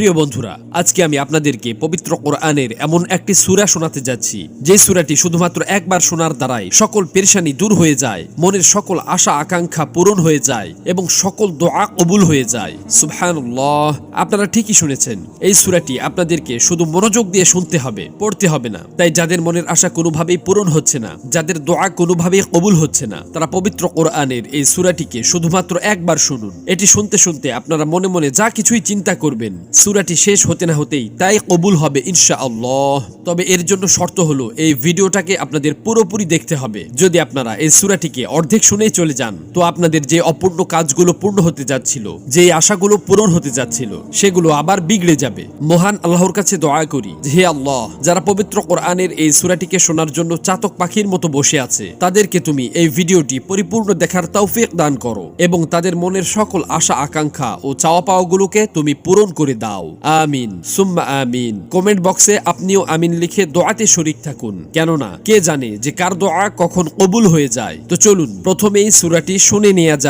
প্রিয় বন্ধুরা, আজকে আমি আপনাদেরকে পবিত্র কোরআনের এমন একটি সূরা শোনাতে যাচ্ছি। যে সূরাটি শুধুমাত্র একবার শোনার দ্বারাই সকল পেরেশানি দূর হয়ে যায়, মনের সকল আশা আকাঙ্ক্ষা পূরণ হয়ে যায় এবং সকল দোয়া কবুল হয়ে যায়। সুবহানাল্লাহ, আপনারা ঠিকই শুনেছেন, এই সূরাটি আপনাদেরকে শুধু মনোযোগ দিয়ে শুনতে হবে, পড়তে হবে না। তাই যাদের মনের আশা কোনোভাবেই পূরণ হচ্ছে না, যাদের দোয়া কোনোভাবেই কবুল হচ্ছে না, তারা পবিত্র কোরআনের এই সূরাটিকে শুধুমাত্র একবার শুনুন। এটি শুনতে শুনতে আপনারা মনে মনে যা কিছুই চিন্তা করবেন সূরাটি শেষ হতে না হতেই তাই কবুল হবে ইনশা আল্লাহ তবে এর জন্য শর্ত হলো, এই ভিডিওটাকে আপনাদের পুরোপুরি দেখতে হবে। যদি আপনারা এই সুরাটিকে অর্ধেক শুনেই চলে যান, তো আপনাদের যে অপূর্ণ কাজগুলো পূর্ণ হতে যাচ্ছিল, যে আশাগুলো পূরণ হতে যাচ্ছিল, সেগুলো আবার বিগড়ে যাবে। মহান আল্লাহর কাছে দয়া করি হে আল্লাহ, যারা পবিত্র কোরআনের এই সূরাটিকে শোনার জন্য চাতক পাখির মতো বসে আছে, তাদেরকে তুমি এই ভিডিওটি পরিপূর্ণ দেখার তৌফিক দান করো এবং তাদের মনের সকল আশা, আকাঙ্ক্ষা ও চাওয়া পাওয়াগুলোকে তুমি পূরণ করে দাও। আমিন। সুম্মা আমিন। কমেন্ট বক্সে আপনিও আমিন লিখে দোয়াতে শরিক থাকুন। কেননা, কে জানে যে কার দোয়া কখন কবুল হয়ে যায়। তো চলুন, প্রথমেই সুরাটি শুনে নেওয়া যাক।